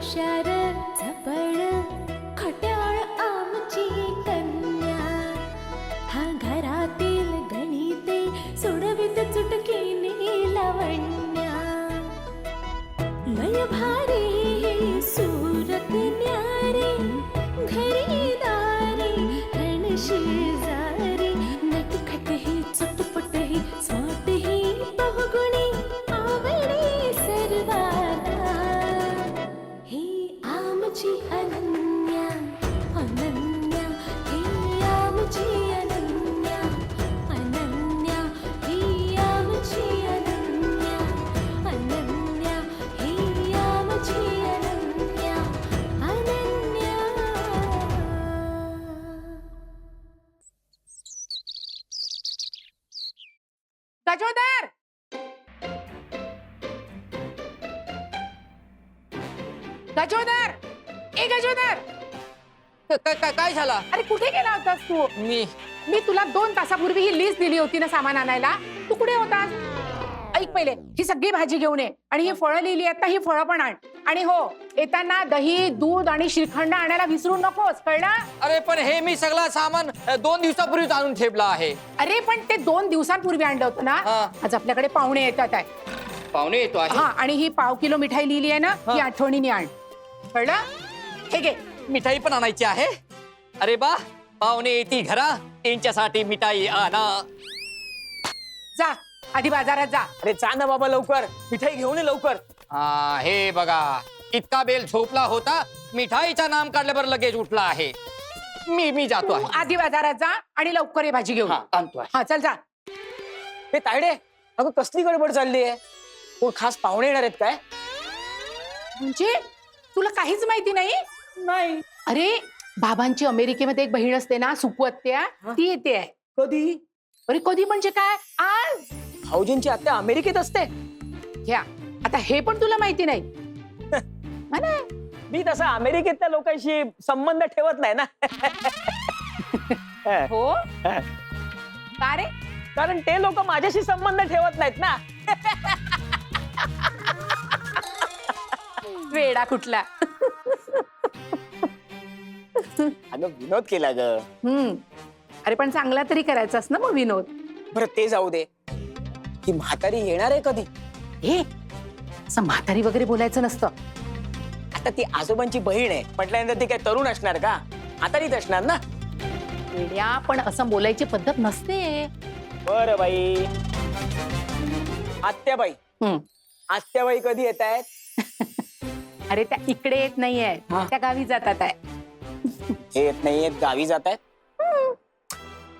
shattered. काय काय झाला? अरे कुठे गेला होतास तू? मी. मी तुला दोन तासापूर्वी ही लिस्ट दिली होती ना सामान आणायला. तू कुठे होतास? ऐक पहिले ही सगळी भाजी घेऊन ये आणि ही फळं लिहिली आहेत ना ही फळं पण आण. आणि हो येताना दही दूध आणि श्रीखंड आणायला विसरू नकोस कळलं? अरे पण हे मी सगळं सामान अ, दोन दिवसापूर्वीच आणून ठेवलं आहे. अरे पण ते दोन दिवसांपूर्वी आणलं होतं ना? हा. आज आपल्याकडे पाहुणे येतात आहे. पाहुणे येतो आहे. हा आणि ही पाव किलो मिठाई लिहिली आहे ना ही. हा. आठवणीने आण. कळलं? हे घे. मिठाई पण आणायची आहे? अरे बा पाहुणे येते घरा. त्यांच्यासाठी मिठाई आणा. जा आधी बाजारात जा. अरे जा ना बाबा लवकर. मिठाई घेऊन ये लवकर. हा हे बघा. इतका बेल झोपला होता मिठाईचं नाम काढल्यावर लगेच उठला आहे. मी मी जातो तू आहे. आधी बाजारात जा आणि लवकर ये भाजी घेऊन. हा, आणतो आहे. हा चल जा. हे तायडे अगं कसली गडबड चालली आहे? कोण खास पाहुणे येणार आहेत काय? म्हणजे तुला काहीच माहिती नाही? नाही. अरे बाबांची अमेरिकेमध्ये एक बहीण असते ना सुकू आत्या ती येते. आहे कधी? अरे कधी म्हणजे काय? आज. भाऊजींची आत्या अमेरिकेत असते. घ्या. आता हे पण तुला माहिती नाही. हा ना? मी तसा अमेरिकेतल्या लोकांशी संबंध ठेवत नाही ना. हा. का रे? कारण ते लोक माझ्याशी संबंध ठेवत नाहीत ना. वेडा कुठला. अगं विनोद केला ग. हम्म. अरे पण चांगला तरी करायचास ना मग विनोद. बरं ते जाऊ दे. ती म्हातारी येणार आहे कधी? हे असं म्हातारी वगैरे बोलायचं नसतं. आता ती आजोबांची बहीण आहे. म्हटल्यानंतर ती काय तरुण असणार का? म्हातारीच असणार ना? वेड्या पण असं बोलायची पद्धत नसते. बर बाई. आत्याबाई. हम्म. आत्याबाई कधी येत आहेत अरे त्या इकडे येत नाहीये हा. त्या गावी जातात आहे. हे येत नाहीयेत गावी जात आहेत.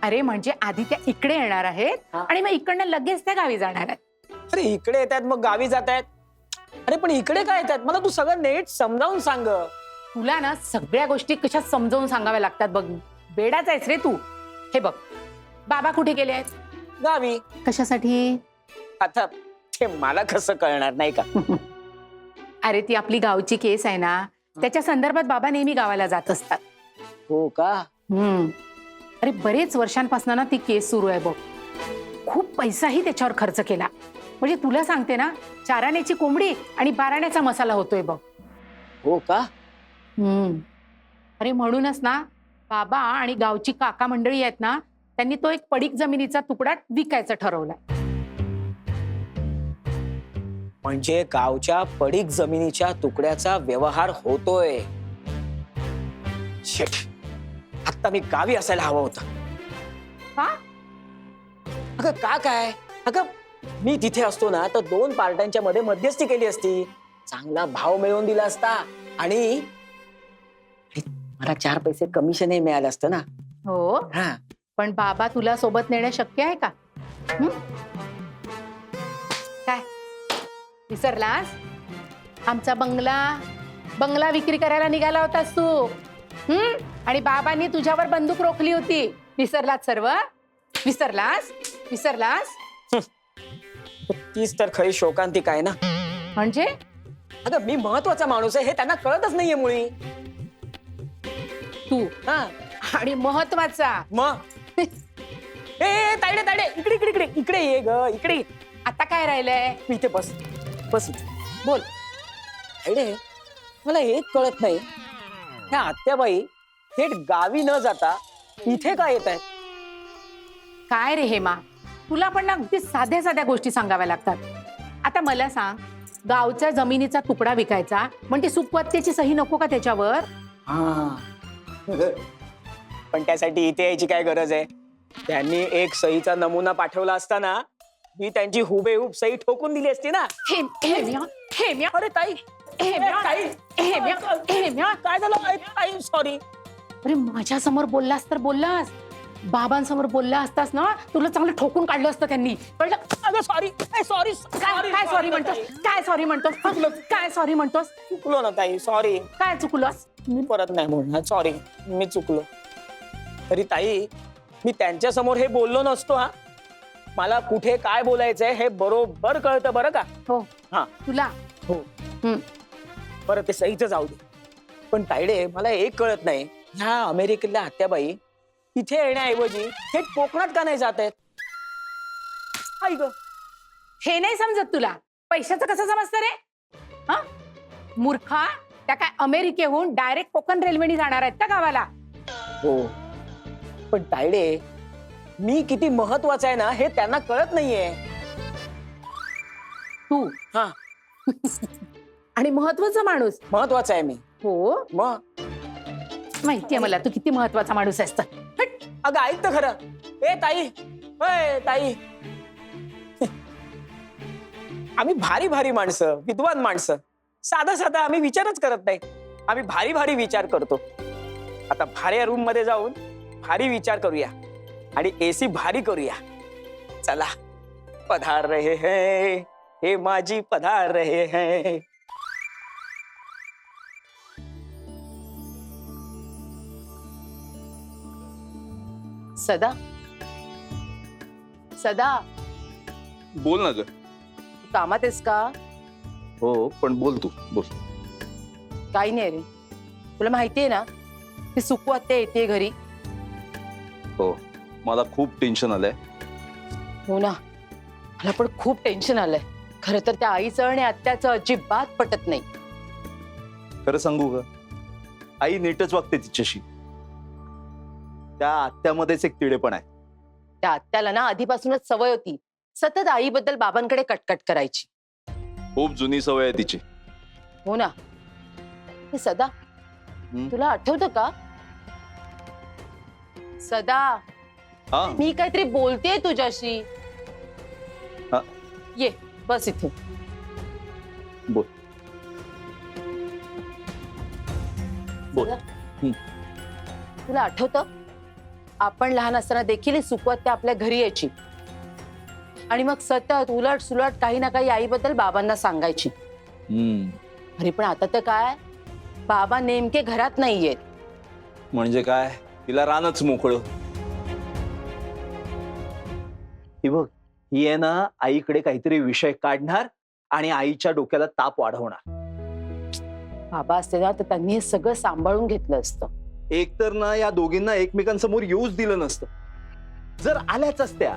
अरे म्हणजे आधी त्या इकडे येणार आहेत हा. आणि मग इकडनं लगेच त्या गावी जाणार आहेत. अरे इकडे येत आहेत मग गावी जात आहेत. अरे पण इकडे काय येत आहेत? मला तू सगळं नेट समजावून सांग. तुला ना सगळ्या गोष्टी कशा समजावून सांगाव्या लागतात बघ. बेडाच आहेस रे तू. हे बघ. बाबा कुठे गेले आहेत? गावी. कशासाठी? आता ते मला कसं कळणार नाही का? अरे ती आपली गावची केस आहे ना. त्याच्या संदर्भात बाबा नेहमी गावाला जात असतात. हो का? हम्म अरे बरेच वर्षांपासून ना ती केस सुरू आहे बघ. खूप पैसाही त्याच्यावर खर्च केला. म्हणजे तुला सांगते ना चाराण्याची कोंबडी आणि बाराण्याचा मसाला होतोय बघ. हो का? हम्म अरे म्हणूनच ना बाबा आणि गावची काका मंडळी आहेत ना त्यांनी तो एक पडीक जमिनीचा तुकडा विकायचा ठरवलाय. म्हणजे गावच्या पडीक जमिनीच्या तुकड्याचा व्यवहार होतोय. शेट आता मी गावी असायला हवं होतं. का? अगं का काय? अगं मी तिथे असतो ना तर दोन पार्ट्यांच्या मध्ये मध्यस्थी केली असती. चांगला भाव मिळवून दिला असता. आणि आणि मला चार पैसे कमिशनही मिळालं असतं ना. हो? हा. पण बाबा तुला सोबत नेणं शक्य आहे का? हं? विसरलास? आमचा बंगला बंगला विक्री करायला निघाला होतास तू. हम्म? आणि बाबांनी तुझ्यावर बंदूक रोखली होती. विसरलास सर्व? विसरलास? विसरलास? तीच तर खरी शोकांतिक आहे ना? म्हणजे? अगं मी महत्त्वाचा माणूस आहे हे त्यांना कळतच नाहीये मुळी. तू? हा. आणि महत्त्वाचा? मग ए तायडे तायडे इकडे इकडे इकडे. इकडे ये ग इकडे ये. आता काय राहिलंय? तू इथे बस. बस बोल. तायडे मला एक कळत नाही. ह्या आत्याबाई थेट गावी न जाता इथे का येत आहेत? काय रे हेमा? तुला पण ना अगदी साध्या साध्या गोष्टी सांगाव्या लागतात. आता मला सांग गावच्या जमिनीचा तुकडा विकायचा म्हणजे सुपत्तेची सही नको का त्याच्यावर? पण त्यासाठी इथे यायची काय गरज आहे? त्यांनी एक सहीचा नमुना पाठवला असताना मी त्यांची हुबेहूब सही ठोकून दिली असती ना. हे अरे ताई. ताई. काय झालं? ताई सॉरी अरे माझ्यासमोर बोललास तर बोललास. बाबांसमोर बोलला असतास ना तुला चांगलं ठोकून काढलं असतं त्यांनी. कळलं? अगं सॉरी सॉरी काय काय सॉरी म्हणतोस? काय सॉरी म्हणतोस? काय सॉरी म्हणतोस? चुकलो ना ताई. सॉरी काय चुकलोस? मी परत नाही बोलणार. सॉरी मी चुकलो. तरी ताई मी त्यांच्यासमोर हे बोललो नसतो हा. मला कुठे काय बोलायचंय हे बरोबर कळतं बरं का? हो. हा. तुला? हो. हम्म. बरं ते सहीचं जाऊ दे. पण तायडे मला एक कळत नाही ह्या अमेरिकेतल्या आत्याबाई इथे येण्याऐवजी थेट कोकणात का नाही जात आहेत? आई ग हे नाही समजत तुला. पैशाचं कसं समजतं रे? हा? मूर्खा त्या काय अमेरिकेहून डायरेक्ट कोकण रेल्वेने जाणार आहेत का गावाला? हो. पण तायडे मी किती महत्त्वाचा आहे ना हे त्यांना कळत नाहीये. तू. हा. आणि महत्त्वाचा माणूस. महत्त्वाचा आहे मी. हो. मग माहितीये मला तू किती महत्त्वाचा माणूस आहेस. तर हट. अगं ऐक तर खरं. ए ताई. ए ताई. आम्ही भारी भारी माणसं विद्वान माणसं. साधा साधा आम्ही विचारच करत नाही. आम्ही भारी भारी विचार करतो. आता भारी रूममध्ये जाऊन भारी विचार करूया. आणि एसी भारी करूया. चला पधार रहे है. हे माझी पधार रहे है. सदा. सदा. बोल ना ग. तू कामात आहेस का? हो पण बोल तू. बोल. काही नाही रे. तुला माहितीये ना ती सुकू आत्या येते घरी. हो. मला खूप टेन्शन आलंय. हो ना. मला पण खूप टेन्शन आलंय. खरं तर त्या आईचं आणि आत्याचं अजिबात पटत नाही. खरं सांगू ग आई नीटच वागते तिच्याशी. त्या आत्यामध्येच एक तिडेपण आहे. त्या आत्याला ना आधीपासूनच सवय होती सतत आईबद्दल बाबांकडे कटकट करायची. खूप जुनी सवय आहे तिची. हो ना. हे सदा? तुला आठवतं का? सदा. हा? मी काहीतरी बोलतेय तुझ्याशी. हा. ये बस इथे. बोल. बोल. तुला आठवतं? आपण लहान असताना देखील ही सुकवत त्या आपल्या घरी यायची. आणि मग सतत उलट सुलट काही ना काही आईबद्दल बाबांना सांगायची. हम्म. अरे पण आता तर काय? बाबा नेमके घरात नाहीयेत. म्हणजे काय? तिला रानच मोकळ. ही बघ ही आहे ना आईकडे काहीतरी विषय काढणार आणि आईच्या डोक्याला ताप वाढवणार. बाबा असते ना तर त्यांनी हे सगळं सांभाळून घेतलं असतं. एकतर ना या दोघींना एकमेकांसमोर येऊच दिलं नसतं. जर आल्याच असत्या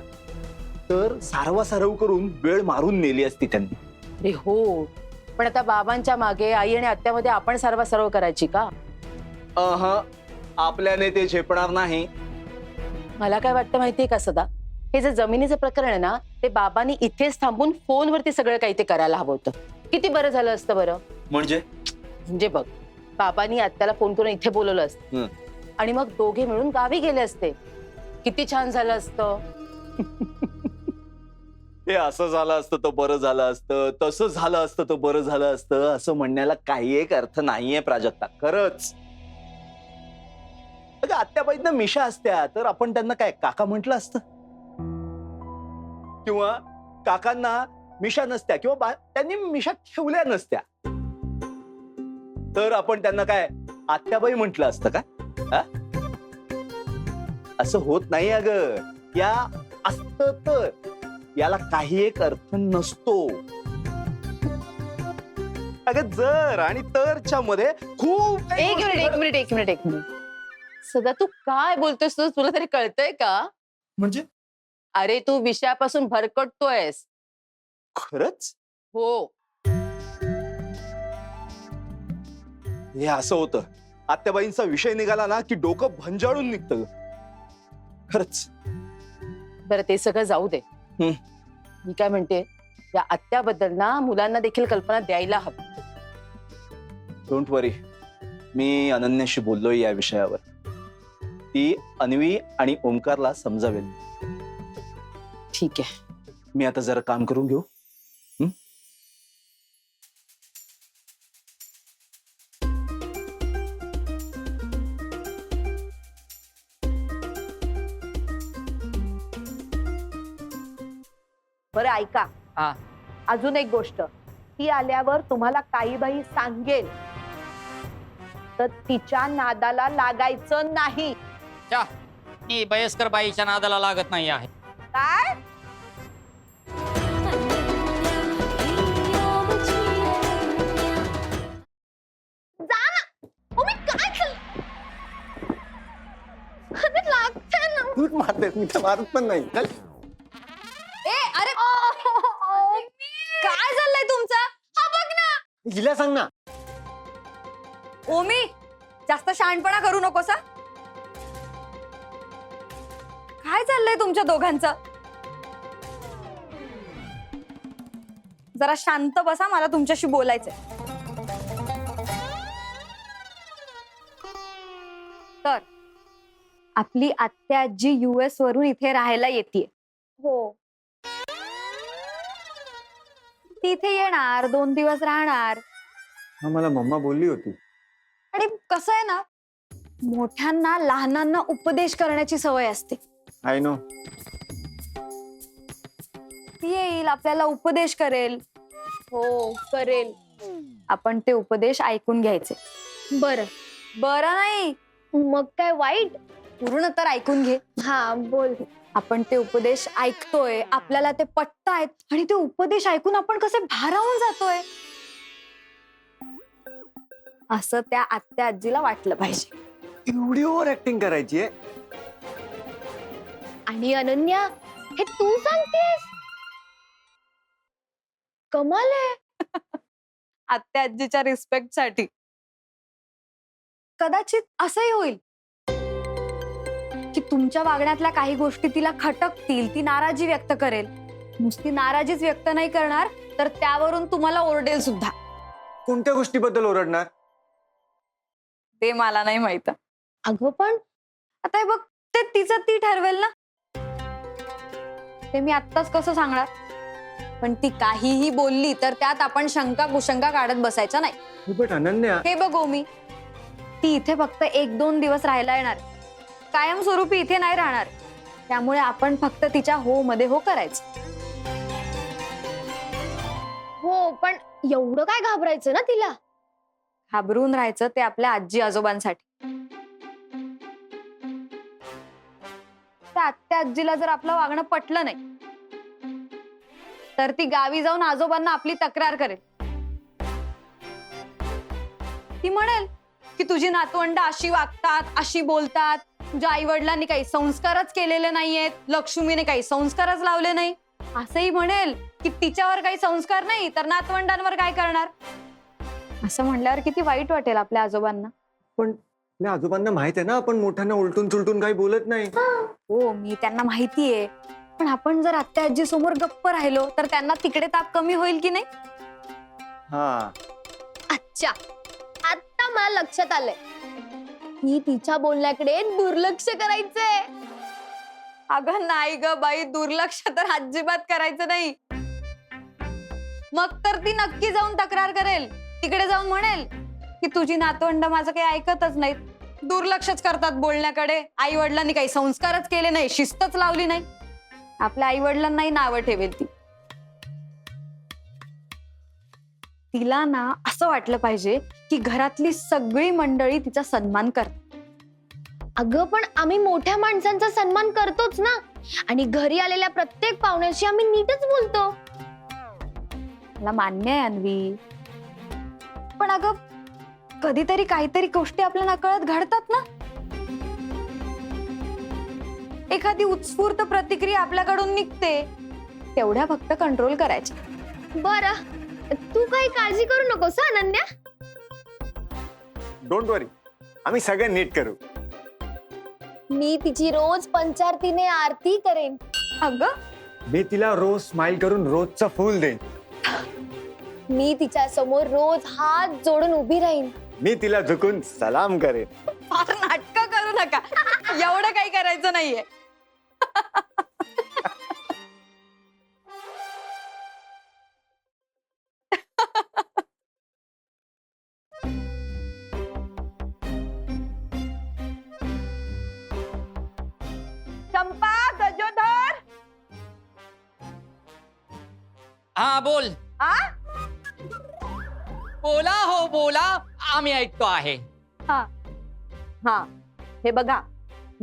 तर सारवासारव करून वेळ मारून नेली असती त्यांनी. अरे हो पण आता बाबांच्या मागे आई आणि आत्यामध्ये आपण सर्व सर्व करायची का? अह आपल्याने ते झेपणार नाही. मला काय वाटतं माहितीये का सदा? हे जे जमिनीचं प्रकरण आहे ना ते बाबांनी इथेच थांबून फोनवरती सगळं काही ते करायला हवं होतं. किती बरं झालं असतं बरं? म्हणजे? म्हणजे बघ बाबांनी आत्याला फोन करून इथे बोलवलं असतं. आणि मग दोघे मिळून गावी गेले असते. किती छान झालं असतं. हे असं झालं असतं तर बरं झालं असतं. तसं झालं असतं तर बरं झालं असतं. असं म्हणण्याला काही एक अर्थ नाहीये प्राजक्ता. खरंच. अगं आत्याबाईंना मिशा असत्या. तर आपण त्यांना काय काका म्हटलं असतं? किंवा काकांना मिशा नसत्या किंवा बा- त्यांनी मिशा ठेवल्या नसत्या. तर आपण त्यांना काय आत्याबाई म्हटलं असतं का? असं होत नाही अगं. या असत तर. याला काही एक अर्थ नसतो. अगं जर आणि तरच्या मध्ये खूप एक मिनिट एक मिनिट एक मिनिट एक मिनिट. सदा तू काय बोलतोस तुला तरी कळतंय का? म्हणजे? अरे तू विषयापासून भरकटतोयस. खरंच? हो. हे असं होतं. आत्याबाईंचा विषय निघाला ना की डोकं भंजाळून निघतं. खरंच. बरं ते सगळं जाऊ दे. हं. मी काय म्हणते या आत्याबद्दल ना मुलांना देखील कल्पना द्यायला हवी. डोंट वरी मी अनन्याशी बोललोय या विषयावर. ती अन्वी आणि ओमकारला समजावेल ठीक आहे. मी आता जरा काम करून घेऊ. हं? बरं ऐका. हा. अजून एक गोष्ट. ती आल्यावर तुम्हाला काही बाई सांगेल. तर तिच्या नादाला लागायचं नाही. च्या मी वयस्कर बाईच्या नादाला लागत नाही आहे. काय? तूच मारते मी तर मारत पण नाही. चल. ए अरे काय चाललंय तुमचं? हा बघ ना. हिला सांग ना. ओमी जास्त शहाणपणा करू नकोस हा. काय चाललंय तुमच्या दोघांचं? जरा शांत बसा मला तुमच्याशी बोलायचंय. आपली आत्या आजी युएस वरून इथे राहायला येते. हो. ती इथे येणार दोन दिवस राहणार. हा मला मम्मा बोलली होती. आणि कसं आहे ना? मोठ्यांना लहानांना उपदेश करण्याची सवय असते. आय नो ती येईल आपल्याला उपदेश करेल. हो करेल. आपण ते उपदेश ऐकून घ्यायचे. बर. बरं नाही. मग काय वाईट? पूर्ण तर ऐकून घे. हा बोल. आपण ते उपदेश ऐकतोय आपल्याला ते पटतायत आणि ते उपदेश ऐकून आपण कसे भारावून जातोय? असं त्या आत्या आजीला वाटलं पाहिजे. एवढी ओव्हर ऍक्टिंग करायची आहे? आणि अनन्या हे तू सांगतेस? कमाल आहे. आत्या आजीच्या रिस्पेक्टसाठी. कदाचित असंही होईल. की तुमच्या वागण्यातल्या काही गोष्टी तिला खटकतील ती नाराजी व्यक्त करेल. नुसती नाराजीच व्यक्त नाही करणार तर त्यावरून तुम्हाला ओरडेल सुद्धा. कोणत्या गोष्टीबद्दल ओरडणार? ते मला नाही माहीत. अगं पण आता हे बघ ते तिचं ती ठरवेल ना. ते मी आत्ताच कसं सांगणार? पण ती काहीही बोलली तर त्यात आपण शंका कुशंका काढत बसायचा नाही. बट अनन्या. हे बघ मी ती इथे फक्त एक दोन दिवस राहायला येणार. कायमस्वरूपी इथे नाही राहणार. त्यामुळे आपण फक्त तिच्या हो मध्ये हो करायचं. हो पण एवढं काय घाबरायचं ना तिला? घाबरून राहायचं ते आपल्या आजी आजोबांसाठी. त्या आत्या आजीला जर आपलं वागणं पटलं नाही तर ती गावी जाऊन आजोबांना आपली तक्रार करेल. ती म्हणेल की तुझी नातवंड अशी वागतात अशी बोलतात तुझ्या आई वडिलांनी काही संस्कारच केलेले नाहीयेत लक्ष्मीने काही संस्कारच लावले नाही. असंही म्हणेल की तिच्यावर काही संस्कार नाही तर नातवंडांवर काय करणार? असं म्हणल्यावर किती वाईट वाटेल आपल्या आजोबांना. आपल्या आजोबांना माहीत आहे ना आपण मोठ्यांना उलटून चुलटून काही बोलत नाही. हो मी त्यांना माहितीये पण आपण जर आत्या आजी समोर गप्प राहिलो तर त्यांना तिकडे ताप कमी होईल की नाही? हा. अच्छा. आता मला लक्षात आलंय. ही तिच्या बोलण्याकडे दुर्लक्ष करायचंय अगं नाही ग बाई दुर्लक्ष तर अजिबात करायचं नाही. मग तर ती नक्की जाऊन तक्रार करेल. तिकडे जाऊन म्हणेल की तुझी नातवंड माझं काही ऐकतच नाहीत. दुर्लक्षच करतात बोलण्याकडे. आई वडिलांनी काही संस्कारच केले नाही शिस्तच लावली नाही. आपल्या आई वडिलांनाही नावं ठेवेल ती. तिला ना असं वाटलं पाहिजे की घरातली सगळी मंडळी तिचा सन्मान करतात. अगं पण आम्ही मोठ्या माणसांचा सन्मान करतोच ना. आणि घरी आलेल्या प्रत्येक पाहुण्याशी आम्ही नीटच बोलतो. मला मान्य आहे अन्वी. पण अगं कधीतरी काहीतरी गोष्टी आपल्या नकळत घडतात ना. एखादी उत्स्फूर्त प्रतिक्रिया आपल्याकडून निघते तेवढ्या फक्त कंट्रोल करायच्या. बर. तू काही काळजी करू नकोस हं, अनन्या डोंट वरी आम्ही सगळं नीट करू. मी तिची रोज पंचारतीने आरती करेन. अगं. मी तिला रोज स्माइल करून रोजचं फुल देईन. मी तिच्या समोर रोज हात जोडून उभी राहीन. मी तिला झुकून सलाम करेन. फार नाटक करू नका. एवढं काही करायचं नाहीये. हा बोल. आ? बोला हो बोला. आम्ही ऐकतो आहे. हा. हे. बघा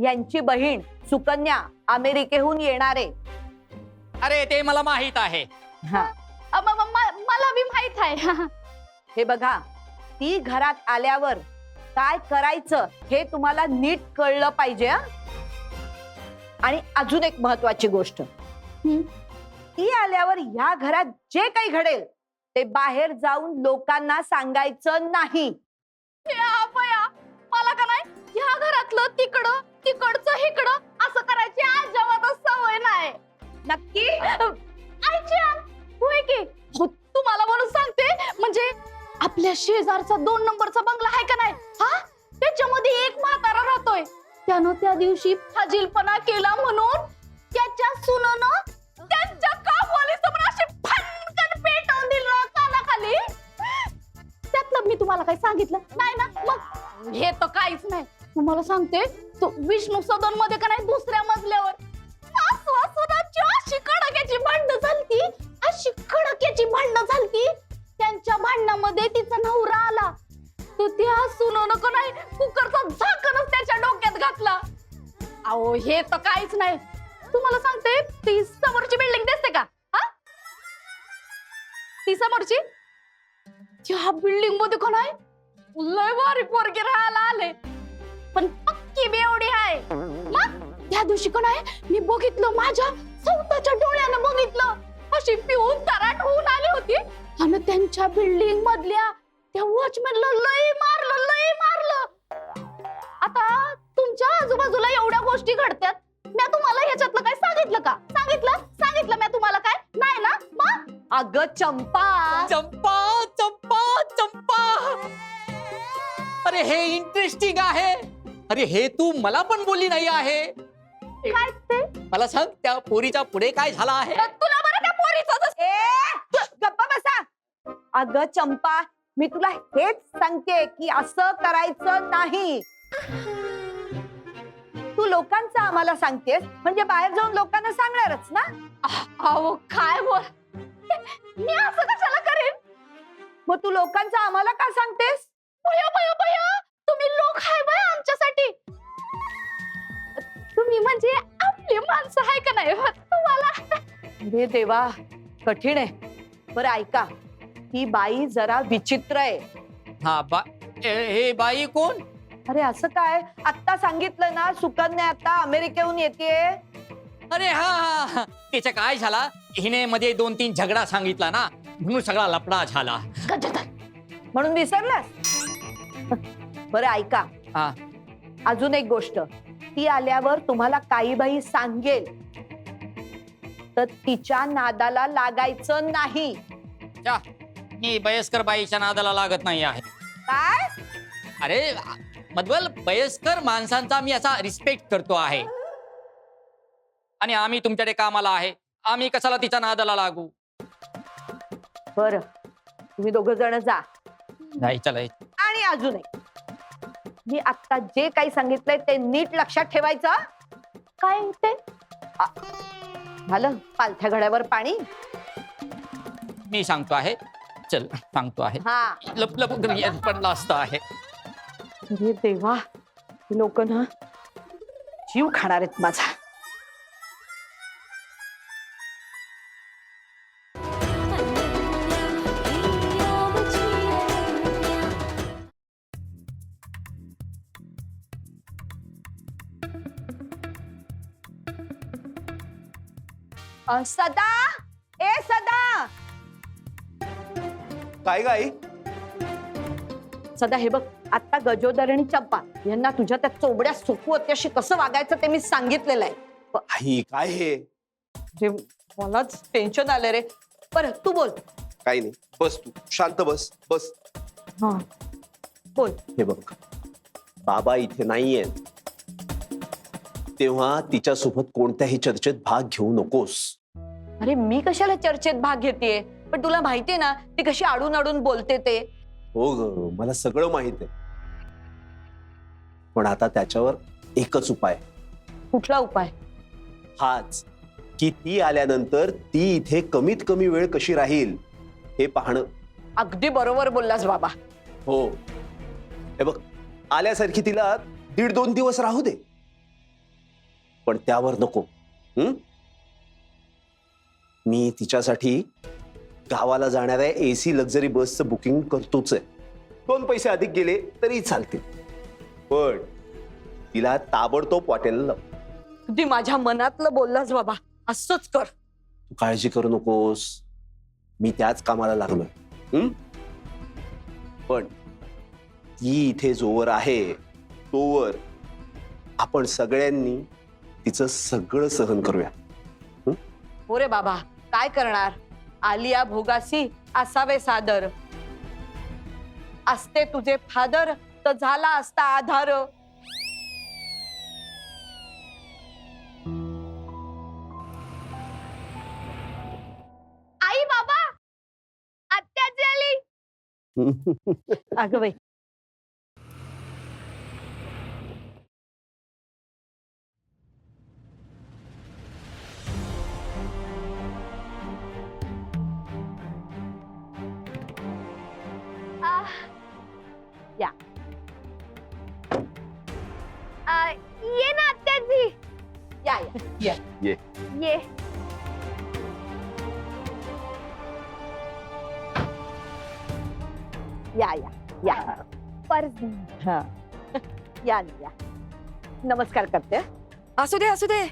यांची बहीण सुकन्या अमेरिकेहून येणारे अरे ते मला माहीत आहे. हा. अ, म- म- म- मला बी माहीत आहे. हे बघा ती घरात आल्यावर काय करायचं हे तुम्हाला नीट कळलं पाहिजे हं? आणि अजून एक महत्वाची गोष्ट. हं. ती आल्यावर या घरात जे काही घडेल ते बाहेर जाऊन लोकांना सांगायचं नाही. मला का नाही? ह्या घरातलं तिकडं तिकडचं हिकडं असं करायची आजवतच सवय नाही. नक्की? होय की? तुम्हाला म्हणून सांगते म्हणजे आपल्या शेजारचा दोन नंबरचा बंगला आहे का नाही? हा? त्याच्यामध्ये एक म्हातारा राहतोय. त्यानं त्या दिवशी फाजीलपणा केला म्हणून त्याच्या सुननं त्यांच्या कामवाली समोर अशी फनकन पेटवून दिलं कानाखाली त्यातलं मी तुम्हाला काही सांगितलं नाही ना? मग हे तर काहीच नाही. तुम्हाला सांगते तो विष्णू सदनमध्ये का नाही दुसऱ्या मजल्यावर? सासवा अशी कडक्याची भांडण झालती अशी कडक्याची भांडण झालती. त्यांच्या भांडणामध्ये तिचा नवरा आला. तो त्या सुनवणं नको नाही कुकरचा झाकणच त्याच्या डोक्यात घातला. अहो हे तर काहीच नाही. तुम्हाला सांगते ती समोरची बिल्डिंग दिसते का? हा? ती समोरची? ज्या बिल्डिंगमध्ये कोण आहे? लय भारी पोरगी राहायला आले. पण पक्की बेवडी आहे. मग त्या दिवशी कोण आहे? मी बघितलं माझ्या स्वतःच्या डोळ्यानं बघितलं. अशी पिऊन तराट होऊन आली होती. आणि त्यांच्या बिल्डिंग मधल्या त्या वॉचमॅनला लय मारलं लय मारलं. आता तुमच्या आजूबाजूला एवढ्या गोष्टी घडतात. मी तुम्हाला ह्याच्यातलं काय सांगितलं का? सांगितलं? सांगितलं मी तुम्हाला काय? नाही ना? मग अगं चंपा. चंपा चंपा चंपा. अरे हे इंटरेस्टिंग आहे. अरे हे तू मला पण बोलली नाही आहे. काय ते? मला सांग त्या पोरीच्या पुढे काय झाला आहे? तुला बरं त्या पोरीचं गप्पा बसा. अगं चंपा मी तुला हेच सांगते की असं करायचं नाही. तू लोकांचं आम्हाला सांगतेस? म्हणजे बाहेर जाऊन लोकांना सांगणारच ना? अहो काय बोल? मी असं कशाला करेन? मग तू लोकांचं आम्हाला का सांगतेस? बया बया बया तुम्ही लोक हाय बाय आमच्यासाठी. तुम्ही म्हणजे आपली माणसं आहे का नाही हो, तुम्हाला? अरे देवा कठीण आहे. बरं ऐका. ही बाई जरा विचित्र आहे. हा बा ए- हे बाई कोण? अरे असं काय? आत्ता सांगितलं ना सुकन्या आता अमेरिकेहून येते अरे हा हा. तिचं काय झाला? हिने मध्ये दोन तीन झगडा सांगितला ना म्हणून सगळा लपडा झाला. म्हणून विसरलास? बरं ऐका. हा. अजून एक गोष्ट. ती आल्यावर तुम्हाला काही बाई सांगेल. तर तिच्या नादाला लागायचं नाही. मी वयस्कर बाईच्या नादाला लागत नाही आहे. काय? अरे मधवल वयस्कर माणसांचा मी असा रिस्पेक्ट करतो आहे आणि आम्ही तुमच्याकडे कामाला आहे आम्ही कशाला तिच्या नादाला लागू बर तुम्ही दोघ जण जा नाही चला आणि अजून एक मी आता जे काही सांगितलंय ते नीट लक्षात ठेवायचं काय ते झालं पालथ्या घड्यावर पाणी मी सांगतो आहे चल सांगतो आहे हा लप लप पडला असता आहे अरे देवा लोक ना जीव खाणार आहेत माझा. अ, सदा? ए सदा! काय गाई सदा हे बघ. आता गजोदर आणि चंपा यांना तुझ्या त्या चोबड्या सुखवत्याशी कसं वागायचं ते मी सांगितलेलं आहे. आई काय हे? जे मलाच टेन्शन आलं रे. बरं तू बोल. काही नाही बस तू. शांत बस बस. बोल. हे बघ बाबा इथे नाहीये. तेव्हा तिच्यासोबत कोणत्याही चर्चेत भाग घेऊ नकोस. अरे मी कशाला चर्चेत भाग घेतेय? पण तुला माहितीये ना ती कशी आडून आडून बोलते ते. हो ग मला सगळं माहीत आहे. पण आता त्याच्यावर एकच उपाय. कुठला उपाय? हाच की ती आल्यानंतर ती इथे कमीत कमी वेळ कशी राहील हे पाहणं. अगदी बरोबर बोललास बाबा. हो. हे बघ आल्यासारखी तिला दीड दोन दिवस राहू दे. पण त्यावर नको. हं? मी तिच्यासाठी गावाला जाणाऱ्या एसी लक्झरी बसचं बुकिंग करतोच आहे. दोन पैसे अधिक गेले तरी चालतील. पण तिला ताबडतोब हॉटेलला लाव अगदी माझ्या मनातलं बोललास बाबा असंच कर. तू काळजी करू नकोस. मी त्याच कामाला लागलोय. हं? पण ती इथे जोवर आहे तोवर आपण सगळ्यांनी तिचं सगळं सहन करूया. हो रे बाबा काय करणार? आलिया भोगासी असावे सादर. असते तुझे फादर तर झाला असता आधार. आई बाबा आत्याची आली. अगं बाई या या या. पर्स हा. या ना, या. नमस्कार करते. हं. असू दे असू दे.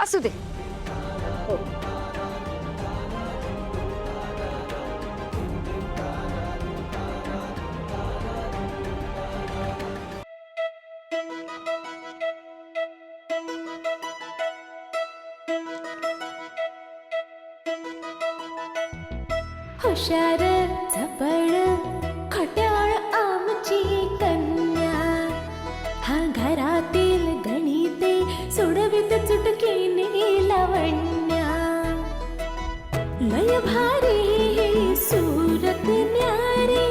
असू दे. हुशार लय भारी सूरत न्यारी